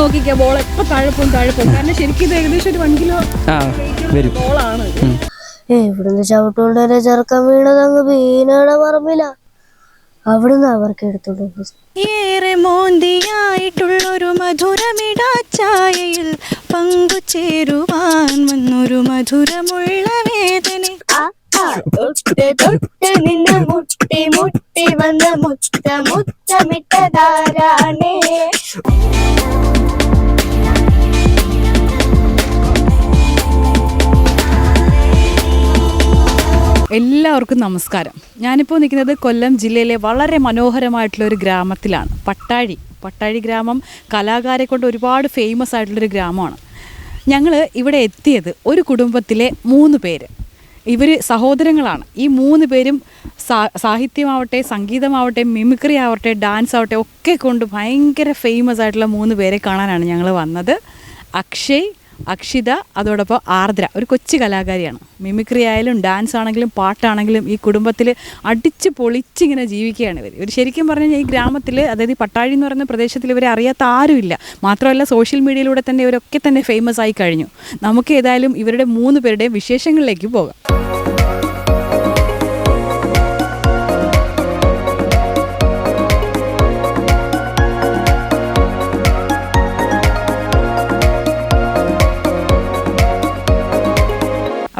വിശ്വസിക്കാൻ പറ്റുന്നില്ല ഞാനിങ്ങനെ നോക്കിക്കാം ബോൾ എപ്പോൾ താഴെപ്പോ താഴെപ്പോ കാരണം ശരിക്കും ഇത് ഏകദേശം ഒരു വൺ കിലോ ആ വരും. ബോളാണ് ഏ ഇവിടുന്ന് ചവിട്ടുകൊണ്ട് വരെ ചെറുക്കം വീണത് അങ്ങ് ബീനയുടെ പറമ്പില. അവിടുന്ന് അവർക്ക് എടുത്തോണ്ട്. ഏറെ മോന്തിയായിട്ടുള്ളൊരു മധുരമിടാച്ചായയിൽ പങ്കുചേരുവാൻ വന്നൊരു മധുരമുള്ള വേദന. ആ, ആ, തൊട്ട് തൊട്ട് നിന്ന് മുട്ടി മുട്ടി വന്ന് മുത്ത മുത്തമിട്ടതാരാണേ എല്ലാവർക്കും നമസ്കാരം. ഞാനിപ്പോൾ നിൽക്കുന്നത് കൊല്ലം ജില്ലയിലെ വളരെ മനോഹരമായിട്ടുള്ള ഒരു ഗ്രാമത്തിലാണ്. പട്ടാഴി. പട്ടാഴി ഗ്രാമം കലാകാരെ കൊണ്ട് ഒരുപാട് ഫേമസ് ആയിട്ടുള്ളൊരു ഗ്രാമമാണ്. ഞങ്ങൾ ഇവിടെ എത്തിയത് ഒരു കുടുംബത്തിലെ മൂന്ന് പേര്. ഇവർ സഹോദരങ്ങളാണ്. ഈ മൂന്ന് പേരും സാഹിത്യമാവട്ടെ സംഗീതമാവട്ടെ മിമിക്രി ആവട്ടെ ഡാൻസ് ആവട്ടെ ഒക്കെ കൊണ്ട് ഭയങ്കര ഫേമസ് ആയിട്ടുള്ള മൂന്ന് പേരെ കാണാനാണ് ഞങ്ങൾ വന്നത്. അക്ഷയ് അക്ഷിത അതോടൊപ്പം ആർദ്ര. ഒരു കൊച്ചു കലാകാരിയാണ്. മിമിക്രി ആയാലും ഡാൻസ് ആണെങ്കിലും പാട്ടാണെങ്കിലും ഈ കുടുംബത്തിൽ അടിച്ച് പൊളിച്ചിങ്ങനെ ജീവിക്കുകയാണ് ഇവർ ഇവർ ശരിക്കും പറഞ്ഞാൽ ഈ ഗ്രാമത്തിൽ അതായത് ഈ പട്ടാഴി എന്ന് പറയുന്ന പ്രദേശത്തിൽ ഇവരെ അറിയാത്ത ആരുമില്ല. മാത്രമല്ല സോഷ്യൽ മീഡിയയിലൂടെ തന്നെ ഇവരൊക്കെ തന്നെ ഫേമസ് ആയി കഴിഞ്ഞു. നമുക്ക് ഏതായാലും ഇവരുടെ മൂന്ന് പേരുടെയും വിശേഷങ്ങളിലേക്ക് പോകാം.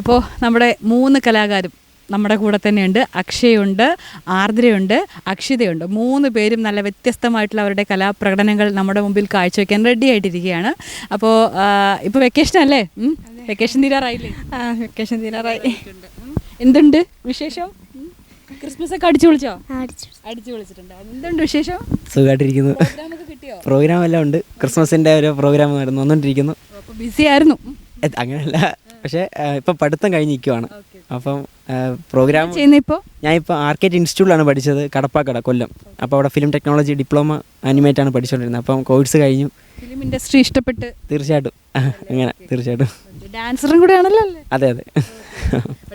അപ്പോൾ നമ്മുടെ മൂന്ന് കലാകാരും നമ്മുടെ കൂടെ തന്നെയുണ്ട്. അക്ഷയുണ്ട് ആർദ്രയുണ്ട് അക്ഷിതയുണ്ട്. മൂന്ന് പേരും നല്ല വ്യത്യസ്തമായിട്ടുള്ള അവരുടെ കലാപ്രകടനങ്ങൾ നമ്മുടെ മുമ്പിൽ കാഴ്ചവെക്കാൻ റെഡി ആയിട്ടിരിക്കുകയാണ്. അപ്പോൾ ഇപ്പോൾ വെക്കേഷൻ അല്ലേ? വെക്കേഷൻ തീരാറായില്ലേ? വെക്കേഷൻ തീരാറായി. എന്തുണ്ട് വിശേഷം. ക്രിസ്മസ് ഒക്കെ അടിച്ചു വിളിച്ചോ അടിച്ചു വിളിച്ചിട്ടുണ്ട് എന്തുണ്ട് വിശേഷം? സുഖമായിട്ടിരിക്കുന്നു. പ്രോഗ്രാം എല്ലാം ഉണ്ട്. ക്രിസ്മസിന്റെ ഒരു പ്രോഗ്രാം നടന്നു വന്നുകൊണ്ടിരിക്കുന്നു അപ്പോൾ ബിസി ആയിരുന്നു. അങ്ങനെയല്ല. പക്ഷേ ഇപ്പം പഠിത്തം കഴിഞ്ഞ് നിൽക്കുവാണ് അപ്പം പ്രോഗ്രാം ഞാൻ ഇപ്പോൾ ആർക്കേറ്റ് ഇൻസ്റ്റിറ്റ്യൂട്ടിലാണ് പഠിച്ചത് കടപ്പാക്കട കൊല്ലം. അപ്പോൾ അവിടെ ഫിലിം ടെക്നോളജി ഡിപ്ലോമ ആനിമേറ്റ് ആണ് പഠിച്ചുകൊണ്ടിരുന്നത് അപ്പം കോഴ്സ് കഴിഞ്ഞു. ഫിലിം ഇൻഡസ്ട്രി ഇഷ്ടപ്പെട്ട്. തീർച്ചയായിട്ടും. അങ്ങനെ തീർച്ചയായിട്ടും. ഡാൻസറും കൂടെ ആണല്ലോ അതെ അതെ.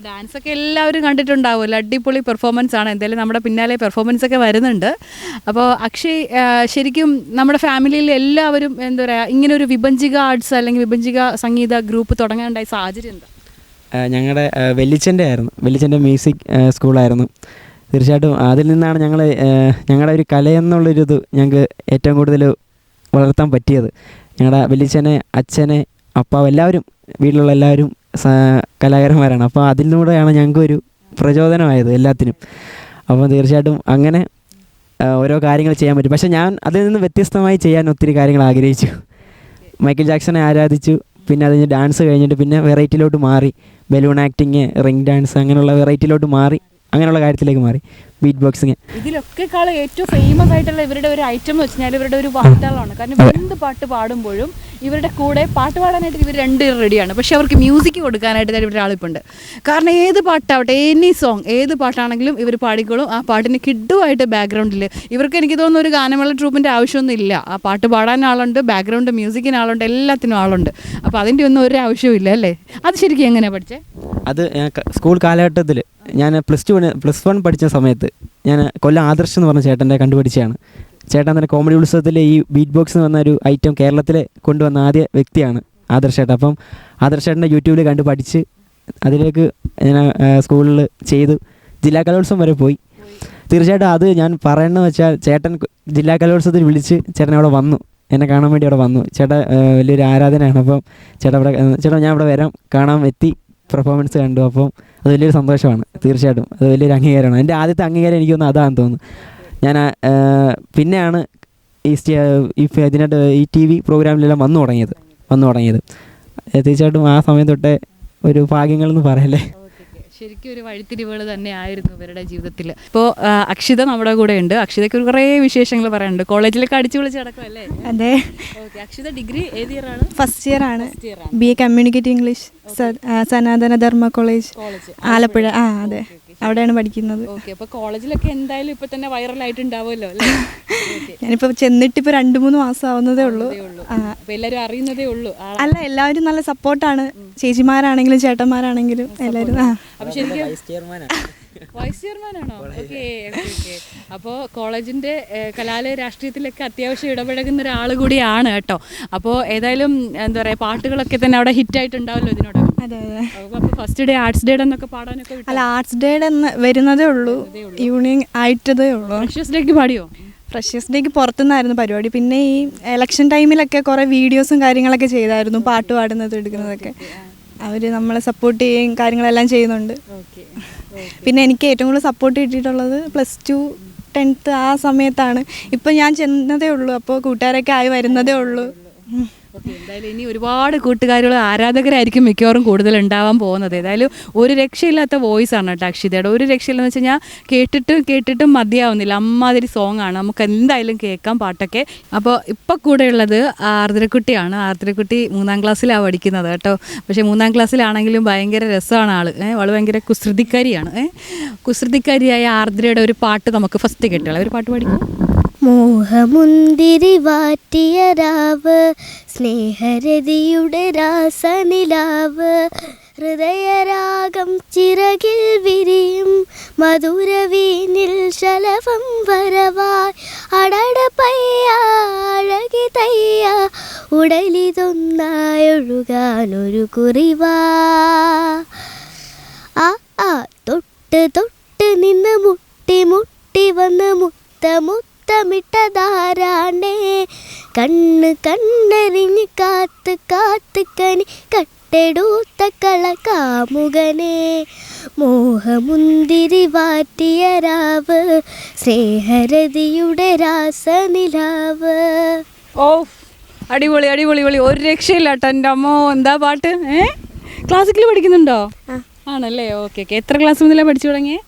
ഡാൻസ് ഒക്കെ എല്ലാവരും കണ്ടിട്ടുണ്ടാവുമല്ലോ അടിപൊളി പെർഫോമൻസ് ആണ് എന്തായാലും നമ്മുടെ പിന്നാലെ പെർഫോമൻസ് ഒക്കെ വരുന്നുണ്ട്. അപ്പോൾ അക്ഷയ് ശരിക്കും നമ്മുടെ ഫാമിലിയിൽ എല്ലാവരും എന്താ പറയുക ഇങ്ങനെ ഒരു വിഭജിക ആർട്സ് അല്ലെങ്കിൽ വിഭജിക സംഗീത ഗ്രൂപ്പ് തുടങ്ങാനുണ്ടായ സാഹചര്യം എന്താ? ഞങ്ങളുടെ വെല്ലിച്ചന്റെ ആയിരുന്നു. വെല്ലിച്ചന്റെ മ്യൂസിക് സ്കൂളായിരുന്നു. തീർച്ചയായിട്ടും അതിൽ നിന്നാണ് ഞങ്ങൾ ഞങ്ങളുടെ ഒരു കലയെന്നുള്ളൊരിത് ഞങ്ങൾക്ക് ഏറ്റവും കൂടുതൽ വളർത്താൻ പറ്റിയത്. ഞങ്ങളുടെ വെല്ലിച്ചനെ അച്ഛനെ അപ്പാവ് എല്ലാവരും വീട്ടിലുള്ള എല്ലാവരും കലാകാരന്മാരാണ്. അപ്പോൾ അതിലൂടെയാണ് ഞങ്ങൾക്ക് ഒരു പ്രചോദനമായത് എല്ലാത്തിനും. അപ്പോൾ തീർച്ചയായിട്ടും അങ്ങനെ ഓരോ കാര്യങ്ങൾ ചെയ്യാൻ പറ്റും. പക്ഷേ ഞാൻ അതിൽ നിന്ന് വ്യത്യസ്തമായി ചെയ്യാൻ ഒത്തിരി കാര്യങ്ങൾ ആഗ്രഹിച്ചു. മൈക്കിൾ ജാക്സനെ ആരാധിച്ചു പിന്നെ അത് ഡാൻസ് കഴിഞ്ഞിട്ട് പിന്നെ വെറൈറ്റിയിലോട്ട് മാറി. ബലൂൺ ആക്ടിങ് റിംഗ് ഡാൻസ് അങ്ങനെയുള്ള വെറൈറ്റിയിലോട്ട് മാറി. അങ്ങനെയുള്ള കാര്യത്തിലേക്ക് മാറി. ബീറ്റ് ബോക്സിങ് ഇതിലൊക്കെ ഏറ്റവും ഫേമസ് ആയിട്ടുള്ള ഇവരുടെ ഒരു ഐറ്റം എന്ന് വെച്ചാൽ ഇവരുടെ ഒരു പാട്ടുകളാണ് കാരണം എന്ത് പാട്ട് പാടുമ്പോഴും ഇവരുടെ കൂടെ പാട്ട് പാടാനായിട്ട് ഇവർ രണ്ട് റെഡിയാണ് പക്ഷെ അവർക്ക് മ്യൂസിക് കൊടുക്കാനായിട്ട് തന്നെ ഇവരുടെ ആളിപ്പുണ്ട് കാരണം ഏത് പാട്ടാവട്ടെ എനി സോങ് ഏത് പാട്ടാണെങ്കിലും ഇവർ പാടിക്കോളും. ആ പാട്ടിന് കിഡുമായിട്ട് ബാക്ക്ഗ്രൗണ്ടിൽ ഇവർക്ക് എനിക്ക് തോന്നുന്നു ഒരു ഗാനമേള ട്രൂപ്പിന്റെ ആവശ്യമൊന്നും ഇല്ല. ആ പാട്ട് പാടാൻ ആളുണ്ട് ബാക്ക്ഗ്രൗണ്ട് മ്യൂസിക്കിന് ആളുണ്ട് എല്ലാത്തിനും ആളുണ്ട്. അപ്പോൾ അതിന്റെ ഒന്നും ഒരു ആവശ്യമില്ല അല്ലേ? അത് ശരിക്കും എങ്ങനെയാണ് പഠിച്ചേ? അത് സ്കൂൾ കാലഘട്ടത്തിൽ ഞാൻ പ്ലസ് ടു പ്ലസ് വൺ പഠിച്ച സമയത്ത് ഞാൻ കൊല്ലം ആദർശ് എന്ന് പറഞ്ഞ ചേട്ടന്റെ കണ്ടുപിടിച്ചതാണ്. ചേട്ടൻ തന്നെ കോമഡി ഉത്സവത്തിലെ ഈ ബീറ്റ് ബോക്സ് എന്ന് പറഞ്ഞ ഒരു ഐറ്റം കേരളത്തിൽ കൊണ്ടുവന്ന ആദ്യ വ്യക്തിയാണ് ആദർശ് ചേട്ടൻ. അപ്പം ആദർശ് ചേട്ടന്റെ യൂട്യൂബിൽ കണ്ട് പഠിച്ച് അതിലേക്ക് ഞാൻ സ്കൂളിൽ ചെയ്തു. ജില്ലാ കലോത്സവം വരെ പോയി. തീർച്ചയായിട്ടും അത് ഞാൻ പറയണമെന്ന് വെച്ചാൽ ചേട്ടൻ ജില്ലാ കലോത്സവത്തിൽ വിളിച്ച് ചേട്ടൻ അവിടെ വന്നു. എന്നെ കാണാൻ വേണ്ടി അവിടെ വന്നു. ചേട്ടാ വലിയൊരു ആരാധനയാണ്. അപ്പം ചേട്ടാ അവിടെ ചേട്ടാ ഞാൻ അവിടെ വരാം. കാണാൻ എത്തി. പെർഫോമൻസ് കണ്ടു. അപ്പം അത് വലിയൊരു സന്തോഷമാണ് തീർച്ചയായിട്ടും. അത് വലിയൊരു അംഗീകാരമാണ്. എന്റെ ആദ്യത്തെ അംഗീകാരം എനിക്ക് തോന്നുന്നു അതാണെന്ന് തോന്നുന്നു. ഞാൻ പിന്നെയാണ് ഈ ഈ ഇതിനായിട്ട് ഈ ടി വി പ്രോഗ്രാമിലെല്ലാം വന്നു തുടങ്ങിയത്. വന്നു തുടങ്ങിയത്. തീർച്ചയായിട്ടും ആ സമയം തൊട്ടേ ഒരു ഭാഗ്യങ്ങളെന്ന് പറയല്ലേ? ശരിക്കും ഒരു വഴിത്തിരിവുകൾ തന്നെ ആയിരുന്നു ഇവരുടെ ജീവിതത്തിൽ ഇപ്പോൾ അക്ഷിത നമ്മുടെ കൂടെ ഉണ്ട് അക്ഷിതയ്ക്ക് കുറേ വിശേഷങ്ങൾ പറയാനുണ്ട്. കോളേജിലൊക്കെ അടിച്ചു വിളിച്ച് നടക്കുമല്ലേ അതെ. ഓക്കെ അക്ഷിത ഡിഗ്രി ഏത് ഇയർ ആണ്? ഫസ്റ്റ് ഇയർ ആണ്. B A communicate English Sanatana Dharma college Alappuzha ആ അതെ. അവിടെയാണ് പഠിക്കുന്നത്. ഓക്കെ അപ്പോൾ കോളേജിലൊക്കെ എന്തായാലും ഇപ്പൊ തന്നെ വൈറലായിട്ടുണ്ടാവുമല്ലോ അല്ലേ? ഞാനിപ്പോ ഞാനിപ്പോൾ ചെന്നിട്ട് ഇപ്പൊ രണ്ട് മൂന്ന് മാസം ആവുന്നതേ ഉള്ളൂ. എല്ലാവരും അറിയുന്നതേ ഉള്ളൂ. അല്ല എല്ലാവരും നല്ല സപ്പോർട്ടാണ് ചേച്ചിമാരാണെങ്കിലും ചേട്ടന്മാരാണെങ്കിലും എല്ലാവരും ആ. അപ്പോൾ ശരിക്കും വൈസ് ചെയർമാനാണ് ഓക്കെ ഓക്കെ അപ്പോൾ കോളേജിന്റെ കലാലയ രാഷ്ട്രീയത്തിലൊക്കെ അത്യാവശ്യം ഇടപഴകുന്ന ഒരാൾ കൂടിയാണ് കേട്ടോ. അപ്പോൾ ഏതായാലും എന്താ പറയുക പാട്ടുകളൊക്കെ തന്നെ അവിടെ ഹിറ്റ് ഹിറ്റായിട്ടുണ്ടാവല്ലോ ഇതിനോട്. അതെ ഫസ്റ്റ് ഡേ ആർട്സ് ഡേ എന്നൊക്കെ പാടാനൊക്കെ വിട്ടോ? അല്ല ആർട്സ് ഡേ എന്ന് വരുന്നതേ ഉള്ളൂ. ഈവനിങ് ആയിട്ടതേ ഉള്ളൂ. ഫ്രഷേഴ്സ് ഡേക്ക് പാടിയോ? ഫ്രഷേഴ്സ് ഡേക്ക് പുറത്തുനിന്നായിരുന്നു പരിപാടി. പിന്നെ ഈ ഇലക്ഷൻ ടൈമിലൊക്കെ കുറേ വീഡിയോസും കാര്യങ്ങളൊക്കെ ചെയ്തായിരുന്നു പാട്ട് പാടുന്നത് എടുക്കുന്നതൊക്കെ. അവർ നമ്മളെ സപ്പോർട്ട് ചെയ്യുകയും കാര്യങ്ങളെല്ലാം ചെയ്യുന്നുണ്ട്. ഓക്കെ. പിന്നെ എനിക്ക് ഏറ്റവും കൂടുതൽ സപ്പോർട്ട് കിട്ടിയിട്ടുള്ളത് പ്ലസ് ടു ടെൻത്ത് ആ സമയത്താണ് ഇപ്പം ഞാൻ ചെന്നതേ ഉള്ളൂ അപ്പോൾ കൂട്ടുകാരൊക്കെ ആയി വരുന്നതേ ഉള്ളൂ. എന്തായാലും ഇനി ഒരുപാട് കൂട്ടുകാരികൾ ആരാധകരായിരിക്കും മിക്കവാറും കൂടുതൽ ഉണ്ടാവാൻ പോകുന്നത്. ഏതായാലും ഒരു രക്ഷയില്ലാത്ത വോയിസ് ആണ് കേട്ടോ അക്ഷിതയുടെ. ഒരു രക്ഷയില്ലെന്ന് വെച്ച് കഴിഞ്ഞാൽ കേട്ടിട്ടും കേട്ടിട്ടും മതിയാവുന്നില്ല. അമ്മാതിരി സോങ് ആണ്. നമുക്ക് എന്തായാലും കേൾക്കാം പാട്ടൊക്കെ. അപ്പോൾ ഇപ്പം കൂടെ ഉള്ളത് ആർദ്രക്കുട്ടിയാണ്. ആർദ്രക്കുട്ടി മൂന്നാം ക്ലാസ്സിലാണ് പഠിക്കുന്നത് കേട്ടോ. പക്ഷേ മൂന്നാം ക്ലാസ്സിലാണെങ്കിലും ഭയങ്കര രസമാണ് ഏഹ് വളരെ ഭയങ്കര കുസൃതിക്കാരിയാണ്. കുസൃതിക്കാരിയായ ആർദ്രയുടെ ഒരു പാട്ട് നമുക്ക് ഫസ്റ്റ് കേട്ടുള്ള ഒരു പാട്ട് പഠിക്കും മോഹമുന്തിരി വാറ്റിയ രാവ് സ്നേഹരതിയുടെ രാസനിലാവ്. ഹൃദയരാഗം ചിറകിൽ വിരിയും മധുരവീനിൽ ശലഭം വരവായി. അടട പയ്യാഴകി തയ്യ ഉടലിതൊന്നായൊഴുകാനൊരു കുറിവാ. ആ ആ തൊട്ട് തൊട്ട് നിന്ന് മുട്ടി മുട്ടി വന്ന് മുത്ത മുത്തമിട്ടതാരാണേ? കണ്ണ് കണ്ണെറിഞ്ഞ് കാത്ത് കാത്ത് കനി കട്ടെടുത്ത കളകാമുകനെ. മോഹമുന്തിരി വാറ്റിയ രാവ് സ്നേഹരതിയുടെ രാസനിലാവ്. ഓ അടിപൊളി അടിപൊളി പൊളി ഒരു രക്ഷയില്ല കേട്ടോ എന്റെ അമ്മോ. എന്താ പാട്ട്? ഏ? ക്ലാസിക്കൽ പഠിക്കുന്നുണ്ടോ? ആണല്ലേ? Okay okay. എത്ര ക്ലാസ് മുതലാണ് പഠിച്ചു തുടങ്ങിയേ?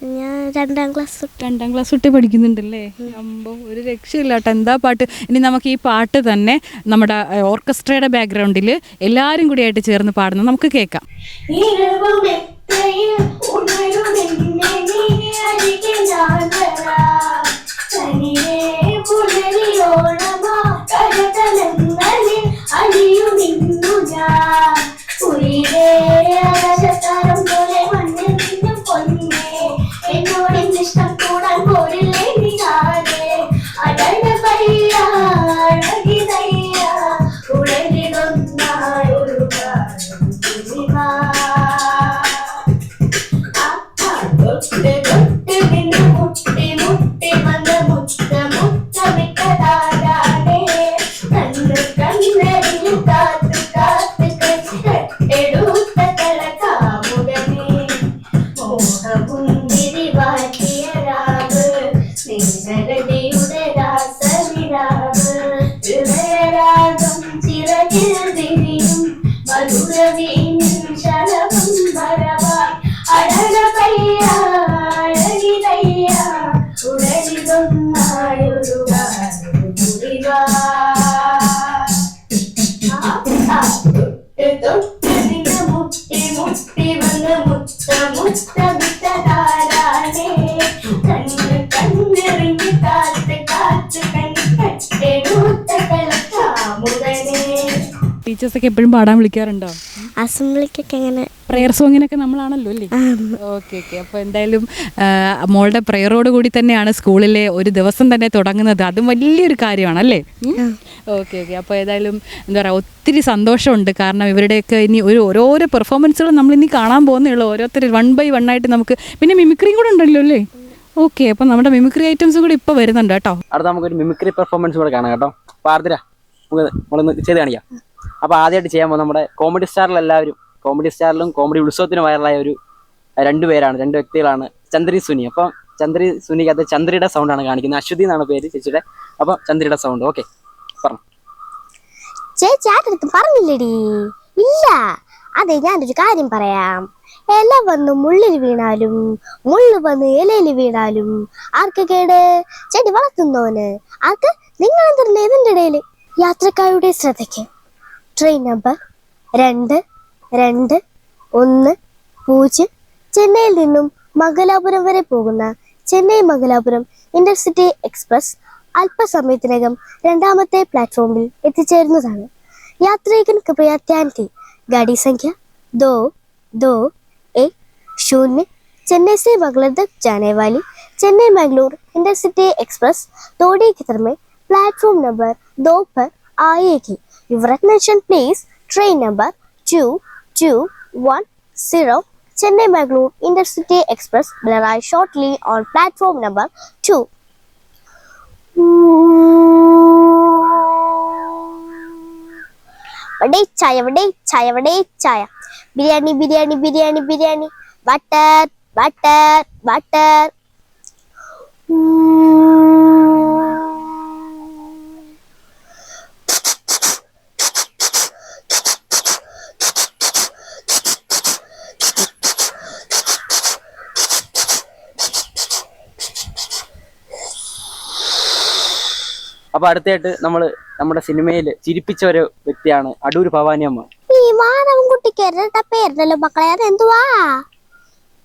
ഞാൻ രണ്ടാം ക്ലാസ് രണ്ടാം ക്ലാസ് തൊട്ട് പഠിക്കുന്നുണ്ടല്ലേ അമ്പോ ഒരു രക്ഷയില്ല കേട്ടോ എന്താ പാട്ട് ഇനി നമുക്ക് ഈ പാട്ട് തന്നെ നമ്മുടെ ഓർക്കസ്ട്രയുടെ ബാക്ക്ഗ്രൗണ്ടിൽ എല്ലാവരും കൂടി ആയിട്ട് ചേർന്ന് പാടുന്നത് നമുക്ക് കേൾക്കാം അലിയുമിന്നു ഞാൻ. ഉയിരേ ആകാശത്താരം പോലെ മണ്ണിൽ. した ടീച്ചേഴ്സൊക്കെ എപ്പോഴും പാടാൻ വിളിക്കാറുണ്ടോ? അസംബ്ലിക്കൊക്കെ എങ്ങനെ പ്രെയർ സോങ്ങിനൊക്കെ നമ്മളാണല്ലോ അല്ലേ? ഓക്കെ ഓക്കെ അപ്പോൾ എന്തായാലും മോളുടെ പ്രെയറോട് കൂടി തന്നെയാണ് സ്കൂളിലെ ഒരു ദിവസം തന്നെ തുടങ്ങുന്നത്. അതും വലിയൊരു കാര്യമാണ് അല്ലേ ഓക്കെ ഓക്കെ അപ്പോൾ ഏതായാലും എന്താ പറയാ ഒത്തിരി സന്തോഷമുണ്ട്. കാരണം ഇവരുടെയൊക്കെ ഇനി ഒരു ഓരോരോ പെർഫോമൻസുകൾ നമ്മൾ ഇനി കാണാൻ പോകുന്നേ ഉള്ളൂ ഓരോരുത്തർ വൺ ബൈ വൺ ആയിട്ട് നമുക്ക് പിന്നെ മിമിക്രിയും കൂടെ ഉണ്ടല്ലോ അല്ലേ? ഓക്കെ അപ്പം നമ്മുടെ മിമിക്രി ഐറ്റംസ് കൂടി ഇപ്പോൾ വരുന്നുണ്ട് കേട്ടോ. അടുത്ത നമുക്കൊരു മിമിക്രി പെർഫോമൻസ് കൂടെ കാണാം കേട്ടോ. ചെയ്ത് കാണിക്കാം. അപ്പോൾ ആദ്യമായിട്ട് ചെയ്യാൻ പോകുന്നത് നമ്മുടെ കോമഡി സ്റ്റാറിൽ എല്ലാവരും കോമഡി സ്റ്റാറിലും കോമഡി ഉത്സവത്തിനും വൈറലായ ഒരു രണ്ട് പേരാണ് രണ്ട് വ്യക്തികളാണ് ചന്ദ്രി സുനി. അപ്പം ചന്ദ്രി സുനിക്കകത്ത് ചന്ദ്രയുടെ സൗണ്ടാണ് കാണിക്കുന്നത്. അശ്വതി എന്നാണ് പേര് ചേച്ചിയുടെ. അപ്പം ചന്ദ്രയുടെ സൗണ്ട് ഓക്കെ പറഞ്ഞു. ചേച്ചി ആരുടെ പറഞ്ഞില്ലടി. ഇല്ല. അതെ ഞാനൊരു കാര്യം പറയാം. ഇല വന്ന് മുള്ളിൽ വീണാലും മുള്ളു വന്ന് ഇലയിൽ വീണാലും ആർക്ക് കേട്? ചെടി വളർത്തുന്നോന് ആർക്ക് നിങ്ങൾ എന്തിരുന്ന ഇതിന്റെ ഇടയിൽ? യാത്രക്കാരുടെ ശ്രദ്ധയ്ക്ക്. ട്രെയിൻ നമ്പർ രണ്ട് രണ്ട് ഒന്ന് പൂജ്യം ചെന്നൈയിൽ നിന്നും മംഗലാപുരം വരെ പോകുന്ന ചെന്നൈ മംഗലാപുരം ഇന്റർസിറ്റി എക്സ്പ്രസ് അല്പസമയത്തിനകം രണ്ടാമത്തെ പ്ലാറ്റ്ഫോമിൽ എത്തിച്ചേരുന്നതാണ് यात्रीगण कृपया ध्यान दें गाड़ी संख्या दो दो एक शून्य चेन्नई से बंगलोर तक जाने वाली चेन्नई मैंगलोर इंटरसिटी एक्सप्रेस थोड़ी क्षेत्र में प्लेटफॉर्म नंबर दो पर आएगी Your attention please, train number 2210 Chennai Mangalore Intercity Express will arrive shortly on platform number 2. വടേ ചായ വടേ ചായ വടേ ചായ biryani biryani biryani biryani butter butter butter അപ്പോൾ അടുത്തായിട്ട് നമ്മൾ നമ്മുടെ സിനിമയിൽ ചിരിപ്പിച്ച ഒരു വ്യക്തിയാണ് അടൂർ ഭവാനി അമ്മ. ഈ മാനവൻകുട്ടിക്ക് ഇരട്ട പേരുണ്ടല്ലോ മക്കളെ അതെന്തുവാ?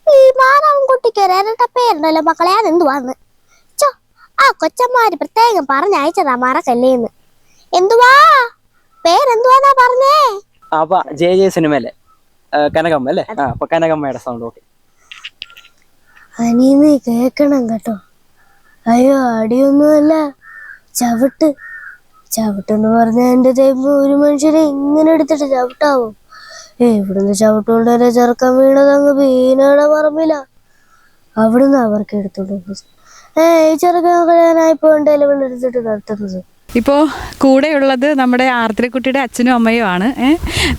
ഈ മാനവൻകുട്ടിക്ക് ഒരു ഇരട്ട പേരുണ്ടല്ലോ മക്കളെ അതെന്തുവാന്ന്? ചോ ആ കൊച്ചന്മാര് പ്രത്യേകം പറഞ്ഞയച്ചതാ മറക്കല്ലേന്ന്. എന്തുവാ? പേരെന്തുവാന്നാ പറഞ്ഞേ? അപ്പൊ ജെ ജെ സിനിമയിലെ കനകമ്മ അല്ലേ? ആ കനകമ്മയുടെ സൗണ്ട് ഓക്കെ. അനീന്ന് കേക്കണം കേട്ടോ. അയ്യോ അടിയൊന്നുമല്ല. ചവിട്ട്. ചവിട്ടെന്ന് പറഞ്ഞാൽ എന്റെ ദൈവം ഒരു മനുഷ്യനെ ഇങ്ങനെ എടുത്തിട്ട് ചവിട്ടാവോ? ഇവിടുന്ന് ചവിട്ടുകൊണ്ട് തന്നെ ചെറുക്കം വീണത് അങ്ങ് പീനയുടെ പറമ്പില്ല അവിടുന്ന് അവർക്ക് എടുത്തോണ്ട് ഏ ഈ ചെറുക്കൻ ഞാനായിപ്പോ എന്റെ എടുത്തിട്ട് നടത്തുന്നത്. ഇപ്പോൾ കൂടെയുള്ളത് നമ്മുടെ ആർദ്രക്കുട്ടിയുടെ അച്ഛനും അമ്മയും ആണ്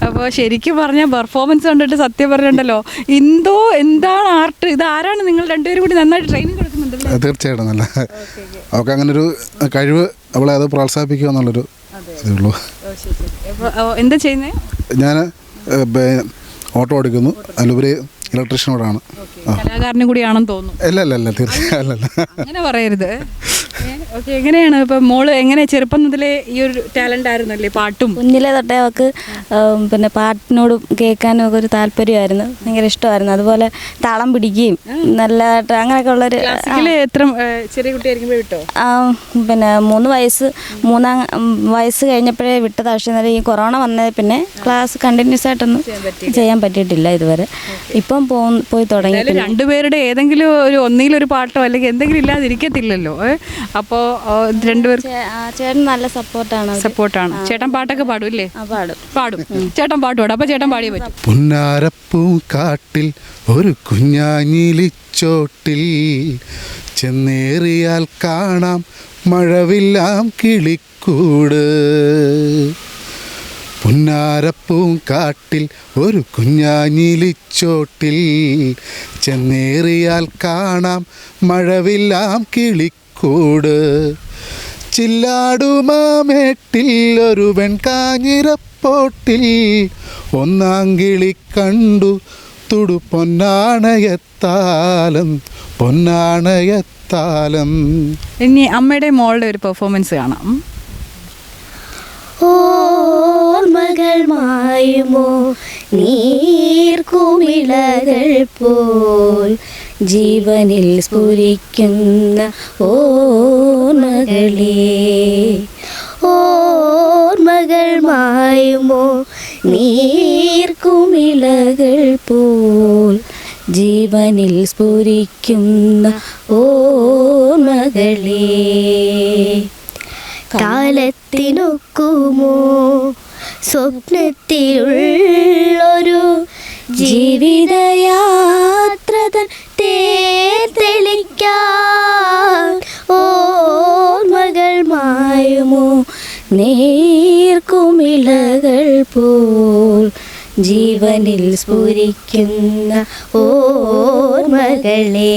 അപ്പോൾ ശരിക്കും പറഞ്ഞാൽ പെർഫോമൻസ് കണ്ടിട്ട് സത്യം പറഞ്ഞിട്ടുണ്ടല്ലോ. എന്തോ എന്താണ് ആർട്ട് ഇത് ആരാണ് നിങ്ങൾ രണ്ടുപേരും കൂടി നന്നായിട്ട് ട്രെയിനിങ് കൊടുക്കുന്നുണ്ട് അത് തീർച്ചയായിട്ടും നല്ല അവൾക്ക് അങ്ങനെ ഒരു കഴിവ് അവളെ അത് പ്രോത്സാഹിപ്പിക്കുക എന്നുള്ളൊരു ഉള്ളൂ. അപ്പോൾ എന്താ ചെയ്യുന്നത് ഞാൻ ഓട്ടോ ഓടിക്കുന്നു. അതിലുപരി ഇലക്ട്രീഷ്യനോടാണ്. കലാകാരനും കൂടിയാണെന്ന് തോന്നുന്നു. അല്ല അല്ല അല്ല. തീർച്ചയായും അല്ല അല്ല അങ്ങനെ പറയരുത്. ഓക്കെ എങ്ങനെയാണ് ഇപ്പം മോൾ എങ്ങനെ ചെറുപ്പം മുതലേ ഈ ഒരു ടാലന്റ് ആയിരുന്നല്ലേ പാട്ടും? കുഞ്ഞിലെ തൊട്ടേ അവൾക്ക് പിന്നെ പാട്ടിനോടും കേൾക്കാനും ഒക്കെ ഒരു താല്പര്യമായിരുന്നു. ഭയങ്കര ഇഷ്ടമായിരുന്നു. അതുപോലെ താളം പിടിക്കുകയും നല്ലതായിട്ട് അങ്ങനെയൊക്കെ ഉള്ളൊരു എത്ര ചെറിയ കുട്ടിയായിരിക്കുമ്പോൾ വിട്ടോ? ആ, പിന്നെ മൂന്ന് വയസ്സ് മൂന്നാം വയസ്സ് കഴിഞ്ഞപ്പോഴേ വിട്ടത്. പക്ഷേ ഈ കൊറോണ വന്നത് പിന്നെ ക്ലാസ് കണ്ടിന്യൂസ് ആയിട്ടൊന്നും ചെയ്യാൻ പറ്റിയിട്ടില്ല ഇതുവരെ. ഇപ്പം പോയി തുടങ്ങി. രണ്ടുപേരുടെ ഏതെങ്കിലും ഒരു ഒന്നിലൊരു പാട്ടോ അല്ലെങ്കിൽ എന്തെങ്കിലും ഇല്ലാതിരിക്കത്തില്ലല്ലോ അപ്പോ അപ്പോൾ രണ്ടുപേർ ചേട്ടൻ നല്ല സപ്പോർട്ടാണ് സപ്പോർട്ടാണ്. ചേട്ടൻ പാട്ടൊക്കെ പാടും ഇല്ലേ? പാടും. പാടും. ചേട്ടൻ പാട്ട് പാടും അപ്പോൾ ചേട്ടൻ പാടിയേ പറ്റും. പുന്നാരപ്പൂ കാട്ടിൽ ഒരു കുഞ്ഞാഞ്ഞിലിച്ചോട്ടിൽ ചെന്നേറിയാൽ കാണാം മഴവില്ലാം കിളിക്കൂട്. പുന്നാരപ്പൂം കാട്ടിൽ ഒരു കുഞ്ഞാഞ്ഞിലിച്ചോട്ടിൽ ചെന്നേറിയാൽ കാണാം മഴവില്ലാം കിളിക്കൂട്. ചില്ലാടുമാമേട്ടിൽ ഒരു വെൺകാഞ്ഞിരപ്പോട്ടിൽ ഒന്നാം കിളി കണ്ടു. തുടു പൊന്നാണയത്താലം പൊന്നാണയത്താലം. ഇനി അമ്മയുടെ മോളുടെ ഒരു പെർഫോമൻസ് കാണാം. ഉം. ഓർമ്മകൾ മായുമോ? നീർക്കുമിളകൾ പോൽ ജീവനിൽ സ്ഫുരിക്കുന്ന ഓർമ്മകളേ. ഓർമ്മകൾ മായുമോ? നീർക്കുമിളകൾ പോൽ ജീവനിൽ സ്ഫുരിക്കുന്ന ഓർമ്മകളേ. കാലത്തിനൊക്കുമോ? സ്വപ്നത്തിലുള്ളൊരു ജീവിതയാത്രതൻ തെളിക്കാൻ ഓർമ്മകൾ മായുമോ? നേർക്കുമിളകൾ പോൽ ജീവനിൽ സ്ഫുരിക്കുന്ന ഓർമ്മകളേ.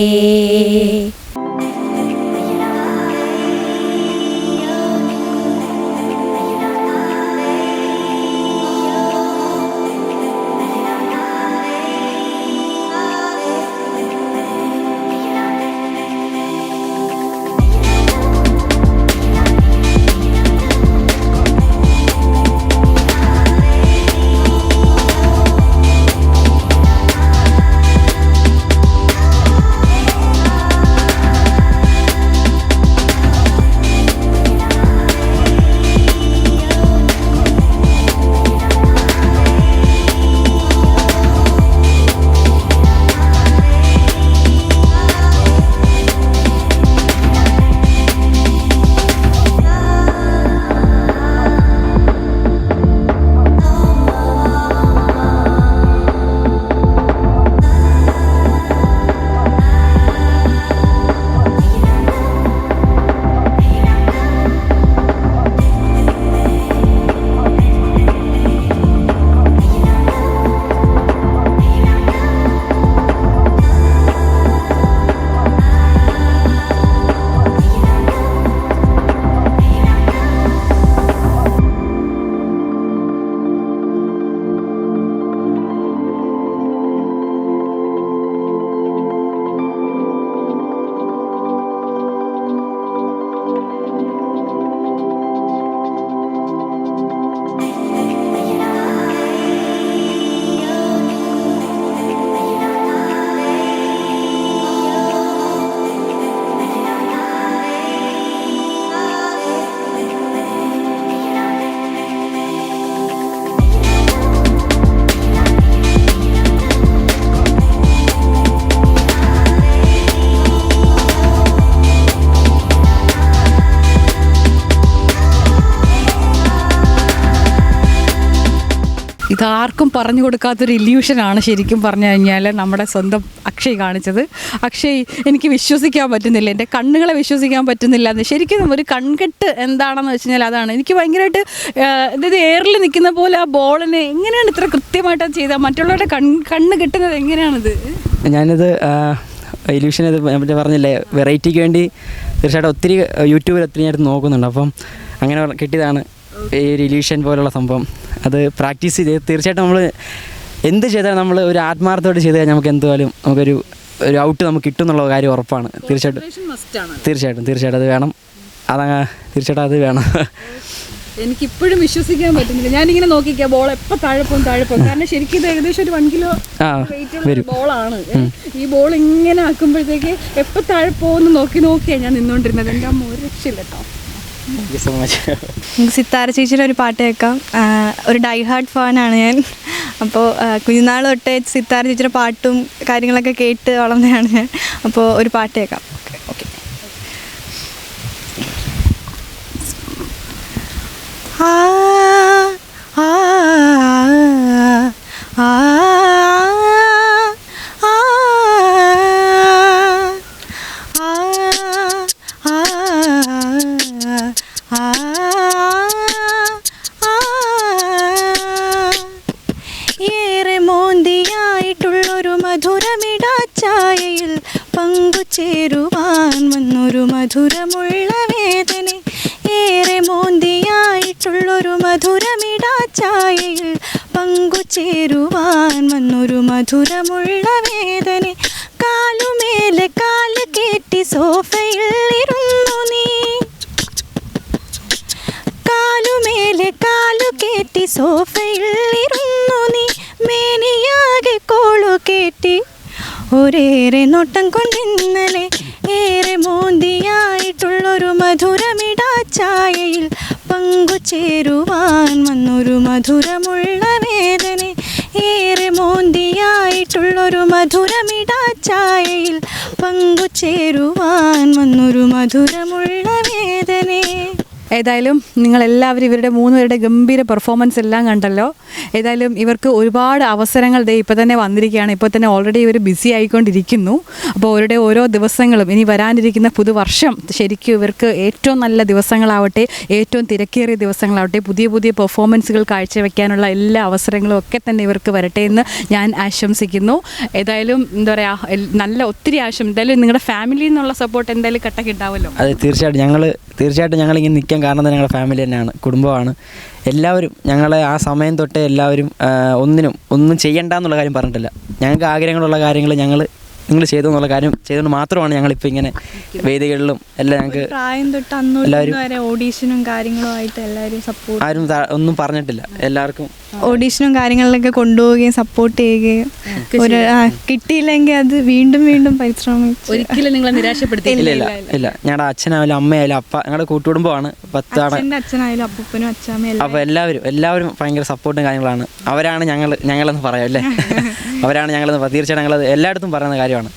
ഇതാർക്കും പറഞ്ഞു കൊടുക്കാത്തൊരു ഇല്യൂഷനാണ് ശരിക്കും പറഞ്ഞു കഴിഞ്ഞാൽ നമ്മുടെ സ്വന്തം അക്ഷയ് കാണിച്ചത്. അക്ഷയ് എനിക്ക് വിശ്വസിക്കാൻ പറ്റുന്നില്ല. എന്റെ കണ്ണുകളെ വിശ്വസിക്കാൻ പറ്റുന്നില്ല. എന്ന് ശരിക്കും ഒരു കൺകെട്ട് എന്താണെന്ന് വെച്ച് കഴിഞ്ഞാൽ അതാണ്. എനിക്ക് ഭയങ്കരമായിട്ട് അതായത് എയറിൽ നിൽക്കുന്ന പോലെ ആ ബോളിനെ എങ്ങനെയാണ് ഇത്ര കൃത്യമായിട്ട് അത് ചെയ്താൽ മറ്റുള്ളവരുടെ കൺ കണ്ണ് കിട്ടുന്നത് എങ്ങനെയാണിത്? ഞാനിത് ഇല്യൂഷൻ ഇത് മറ്റേ പറഞ്ഞില്ലേ വെറൈറ്റിക്ക് വേണ്ടി തീർച്ചയായിട്ടും ഒത്തിരി യൂട്യൂബിൽ ഒത്തിരി ഞാൻ നോക്കുന്നുണ്ട്. അപ്പം അങ്ങനെ കിട്ടിയതാണ്. ഈ റിലീഷൻ പോലുള്ള സംഭവം അത് പ്രാക്ടീസ് ചെയ്ത് തീർച്ചയായിട്ടും നമ്മൾ എന്ത് ചെയ്താലും നമ്മൾ ഒരു ആത്മാർത്ഥത്തോടെ ചെയ്ത് കഴിഞ്ഞാൽ നമുക്ക് എന്തുവാലും നമുക്കൊരു ഒരു ഔട്ട് നമുക്ക് കിട്ടും എന്നുള്ള കാര്യം ഉറപ്പാണ്. തീർച്ചയായിട്ടും തീർച്ചയായിട്ടും തീർച്ചയായിട്ടും അത് വേണം. അതങ്ങ് തീർച്ചയായിട്ടും അത് വേണം. എനിക്കിപ്പോഴും വിശ്വസിക്കാൻ പറ്റുന്നില്ല. ഞാനിങ്ങനെ നോക്കിക്കാം ബോൾ എപ്പോൾ താഴെ പോകും താഴെ പോകും. കാരണം ശരിക്കും ഇത് ഏകദേശം ഒരു വൺ കിലോ വെയിറ്റ് ബോൾ ബോളാണ് ഈ ബോൾ ഇങ്ങനെ ആക്കുമ്പോഴത്തേക്ക് എപ്പോൾ താഴെ പോകുമെന്ന് നോക്കി നോക്കിയാണ് ഞാൻ നിന്നുകൊണ്ടിരുന്നത് എന്റെ അമ്മ ഒരു രക്ഷയില്ല കേട്ടോ സോ മച്ച് സിത്താര ചേച്ചിയുടെ ഒരു പാട്ട് കേൾക്കാം ഒരു ഡൈ ഹാർട്ട് ഫാനാണ് ഞാൻ അപ്പോൾ കുഞ്ഞുനാൾ തൊട്ടേ സിത്താര ചേച്ചിയുടെ പാട്ടും കാര്യങ്ങളൊക്കെ കേട്ട് വളർന്നതാണ് ഞാൻ അപ്പോൾ ഒരു പാട്ട് കേൾക്കാം ഓക്കെ ആ ആ ആ പങ്കുചേരുവാൻ വന്നൊരു മധുരമുള്ള വേദന. ഏറെ മോന്തിയായിട്ടുള്ളൊരു മധുരമിടാച്ചായയിൽ പങ്കുചേരുവാൻ വന്നൊരു മധുരമുള്ള വേദന. കാലുമേലെ കാൽ കേട്ടി സോഫയിൽ ഇരുന്നു നീ. കാലുമേലെ കാലു കേട്ടി സോഫയിൽ ഇരുന്നു നീ. മേനിയാകെ കോളു കേട്ടി ഒരേറെ നോട്ടം കൊണ്ടിന്നലെ ഏറെ മോന്തിയായിട്ടുള്ളൊരു മധുരമിടാച്ചായയിൽ പങ്കുചേരുവാൻ വന്നൊരു മധുരമുള്ള വേദന. ഏറെ മോന്തിയായിട്ടുള്ളൊരു മധുരമിടാച്ചായയിൽ പങ്കുചേരുവാൻ വന്നൊരു മധുരമുള്ള വേദന. ഏതായാലും നിങ്ങളെല്ലാവരും ഇവരുടെ മൂന്നുപേരുടെ ഗംഭീര പെർഫോമൻസ് എല്ലാം കണ്ടല്ലോ. ഏതായാലും ഇവർക്ക് ഒരുപാട് അവസരങ്ങൾ ദേ ഇപ്പോൾ തന്നെ വന്നിരിക്കുകയാണ്. ഇപ്പോൾ തന്നെ ഓൾറെഡി ഇവർ ബിസി ആയിക്കൊണ്ടിരിക്കുന്നു. അപ്പോൾ അവരുടെ ഓരോ ദിവസങ്ങളും ഇനി വരാനിരിക്കുന്ന പുതുവർഷം ശരിക്കും ഇവർക്ക് ഏറ്റവും നല്ല ദിവസങ്ങളാവട്ടെ ഏറ്റവും തിരക്കേറിയ ദിവസങ്ങളാവട്ടെ പുതിയ പുതിയ പെർഫോമൻസുകൾ കാഴ്ചവെക്കാനുള്ള എല്ലാ അവസരങ്ങളും ഒക്കെ തന്നെ ഇവർക്ക് വരട്ടെ എന്ന് ഞാൻ ആശംസിക്കുന്നു. ഏതായാലും എന്താ പറയുക നല്ല ഒത്തിരി ആശം എന്തായാലും നിങ്ങളുടെ ഫാമിലിയിൽ നിന്നുള്ള സപ്പോർട്ട് എന്തായാലും കട്ടൊക്കെ ഉണ്ടാവുമല്ലോ അത് തീർച്ചയായിട്ടും. ഞങ്ങൾ തീർച്ചയായിട്ടും ഞങ്ങളിങ്ങനെ നിൽക്കാൻ കാരണം തന്നെ ഞങ്ങളുടെ ഫാമിലി തന്നെയാണ് കുടുംബമാണ്. എല്ലാവരും ഞങ്ങളെ ആ സമയം തൊട്ടേ എല്ലാവരും ഒന്നിനും ഒന്നും ചെയ്യണ്ട എന്നുള്ള കാര്യം പറഞ്ഞിട്ടില്ല. ഞങ്ങൾക്ക് ആഗ്രഹങ്ങളുള്ള കാര്യങ്ങൾ ഞങ്ങൾ നിങ്ങൾ ചെയ്തു എന്നുള്ള കാര്യം ചെയ്തുകൊണ്ട് മാത്രമാണ് ഞങ്ങളിപ്പോൾ ഇങ്ങനെ വേദികളിലും എല്ലാം ഞങ്ങൾക്ക് പ്രായം തൊട്ട് അന്ന് എല്ലാവരും- ഓഡീഷനും കാര്യങ്ങളും ആയിട്ട് എല്ലാവരും സപ്പോർട്ട് ആരും ഒന്നും പറഞ്ഞിട്ടില്ല. എല്ലാവർക്കും ഓഡീഷനും കാര്യങ്ങളിലൊക്കെ കൊണ്ടുപോവുകയും സപ്പോർട്ട് ചെയ്യുകയും ഒരു കിട്ടിയില്ലെങ്കിൽ അത് വീണ്ടും വീണ്ടും പരിശ്രമിച്ചു. ഒരിക്കലും നിങ്ങളെ നിരാശപ്പെടുത്തിയില്ല ഇല്ല ഇല്ല ഞങ്ങളുടെ അച്ഛനായാലും അമ്മയായാലും അപ്പ ഞങ്ങളുടെ കൂട്ടുകുടുംബമാണ്. പത്താണ് അച്ഛനായാലും അപ്പനും അച്ഛാമ്മയും അപ്പൊ അപ്പോൾ എല്ലാവരും എല്ലാവരും ഭയങ്കര സപ്പോർട്ടും കാര്യങ്ങളാണ്. അവരാണ് ഞങ്ങൾ ഞങ്ങളെന്ന് പറയാം അല്ലേ? അവരാണ് ഞങ്ങളെന്ന് തീർച്ചയായിട്ടും ഞങ്ങളത് എല്ലായിടത്തും പറയുന്ന കാര്യമാണ്.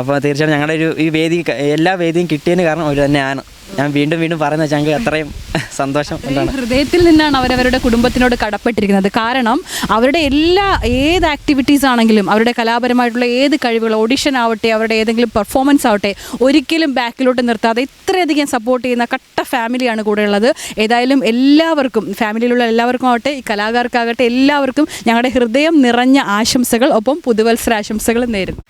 അപ്പോൾ തീർച്ചയായും ഞങ്ങളുടെ ഒരു ഈ വേദി എല്ലാ വേദിയും കിട്ടിയതിന് കാരണം അവർ തന്നെയാണ്. ഞാൻ വീണ്ടും വീണ്ടും പറയുന്നത് വെച്ചാൽ ഞങ്ങൾക്ക് അത്രയും സന്തോഷം എന്താണ്. ഹൃദയത്തിൽ നിന്നാണ് അവരവരുടെ കുടുംബത്തിനോട് കടപ്പെട്ടിരിക്കുന്നത്. കാരണം അവരുടെ എല്ലാ ഏത് ആക്ടിവിറ്റീസ് ആണെങ്കിലും അവരുടെ കലാപരമായിട്ടുള്ള ഏത് കഴിവുകൾ ഓഡിഷൻ ആവട്ടെ അവരുടെ ഏതെങ്കിലും പെർഫോമൻസ് ആവട്ടെ ഒരിക്കലും ബാക്കിലോട്ട് നിർത്താതെ ഇത്രയധികം സപ്പോർട്ട് ചെയ്യുന്ന കട്ട ഫാമിലിയാണ് കൂടെ ഉള്ളത്. ഏതായാലും എല്ലാവർക്കും ഫാമിലിയിലുള്ള എല്ലാവർക്കും ആവട്ടെ ഈ കലാകാർക്കാകട്ടെ എല്ലാവർക്കും ഞങ്ങളുടെ ഹൃദയം നിറഞ്ഞ ആശംസകൾ ഒപ്പം പുതുവത്സര ആശംസകളും നേരുന്നു.